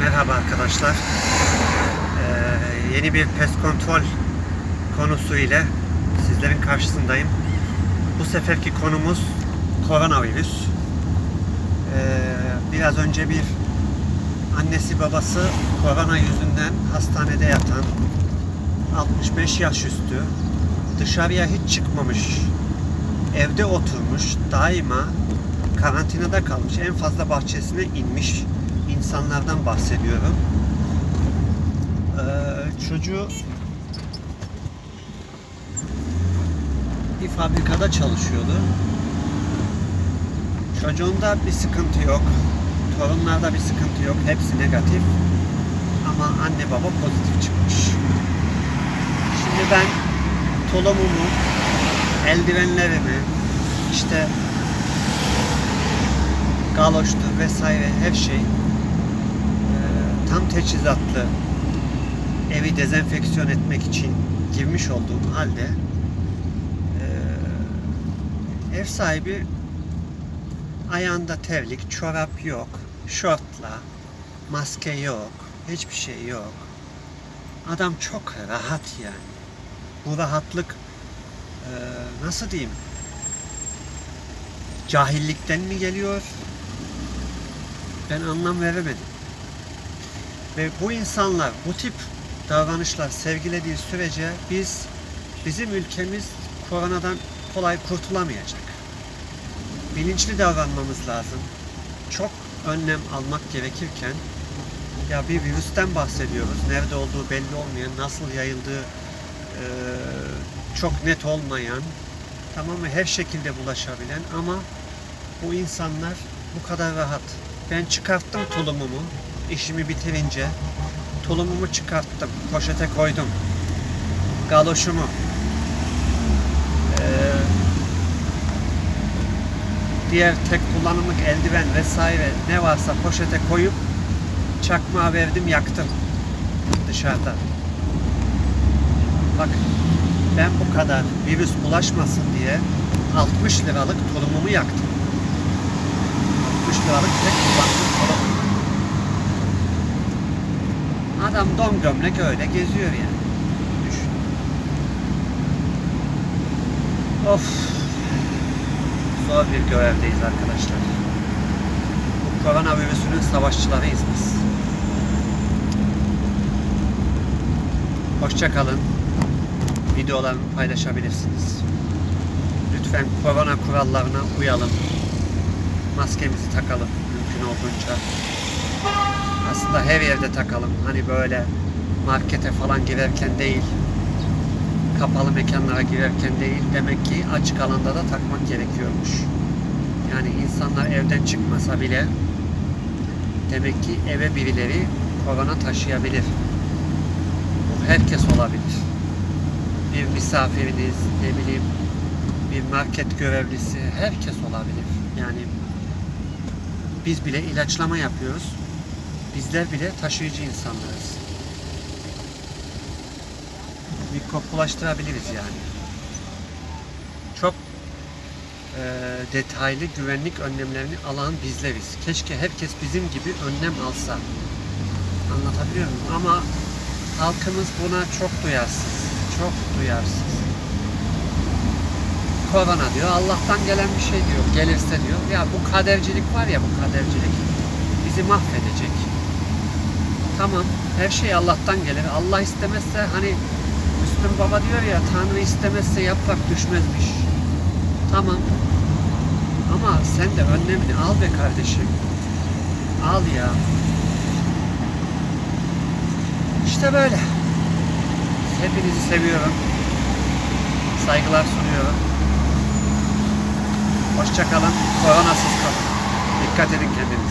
Merhaba arkadaşlar. Ee, yeni bir pest kontrol konusu ile sizlerin karşısındayım. Bu seferki konumuz koronavirüs. Ee, biraz önce bir annesi babası korona yüzünden hastanede yatan 65 yaş üstü dışarıya hiç çıkmamış evde oturmuş daima karantinada kalmış en fazla bahçesine inmiş insanlardan bahsediyorum. Ee, çocuğu bir fabrikada çalışıyordu. Çocuğunda bir sıkıntı yok. Torunlarda bir sıkıntı yok. Hepsi negatif. Ama anne baba pozitif çıkmış. Şimdi ben tulumumu, eldivenlerimi, işte galoştu vesaire her şey tam teçhizatlı evi dezenfeksiyon etmek için girmiş olduğum halde e, ev sahibi ayağında terlik, çorap yok, şortla, maske yok, hiçbir şey yok. Adam çok rahat yani. Bu rahatlık e, nasıl diyeyim? Cahillikten mi geliyor? Ben anlam veremedim. Ve bu insanlar bu tip davranışlar sergilediği sürece biz bizim ülkemiz koronadan kolay kurtulamayacak. Bilinçli davranmamız lazım. Çok önlem almak gerekirken ya bir virüsten bahsediyoruz. Nerede olduğu belli olmayan, nasıl yayıldığı eee, çok net olmayan, tamam mı? Her şekilde bulaşabilen ama bu insanlar bu kadar rahat. Ben çıkarttım tulumumu işimi bitirince. Tulumumu çıkarttım. Poşete koydum. Galoşumu. eee, diğer tek kullanımlık eldiven vesaire ne varsa poşete koyup çakmağa verdim yaktım dışarıda. Bak ben bu kadar virüs bulaşmasın diye 60 liralık tulumumu yaktım. 60 liralık tek kullanımlık Adam don gömlek öyle geziyor yani. Of. Zor bir görevdeyiz arkadaşlar. Bu koronavirüsünün savaşçılarıyız biz. Hoşça kalın. Videolarımı paylaşabilirsiniz. Lütfen korona kurallarına uyalım. Maskemizi takalım mümkün olduğunca. Aslında her yerde takalım. Hani böyle markete falan girerken değil, kapalı mekanlara girerken değil. Demek ki açık alanda da takmak gerekiyormuş. Yani insanlar evden çıkmasa bile demek ki eve birileri korona taşıyabilir. Bu herkes olabilir. Bir misafiriniz, ne bileyim bir market görevlisi, herkes olabilir. Yani biz bile ilaçlama yapıyoruz. Bizler bile taşıyıcı insanlarız. Mikrop bulaştırabiliriz yani. Çok eee, detaylı güvenlik önlemlerini alan bizleriz. Keşke herkes bizim gibi önlem alsa. Anlatabiliyor muyum? Ama halkımız buna çok duyarsız. Çok duyarsız. Korona diyor, Allah'tan gelen bir şey diyor. Gelirse diyor. Ya bu kadercilik var ya bu kadercilik. Bizi mahvedecek. Tamam, her şey Allah'tan gelir. Allah istemezse hani Müslüm Baba diyor ya Tanrı istemezse yaprak düşmezmiş. Tamam. Ama sen de önlemini al be kardeşim. Al ya. İşte böyle. Hepinizi seviyorum. Saygılar sunuyorum. Hoşça kalın. Koronasız kalın. Dikkat edin kendinize.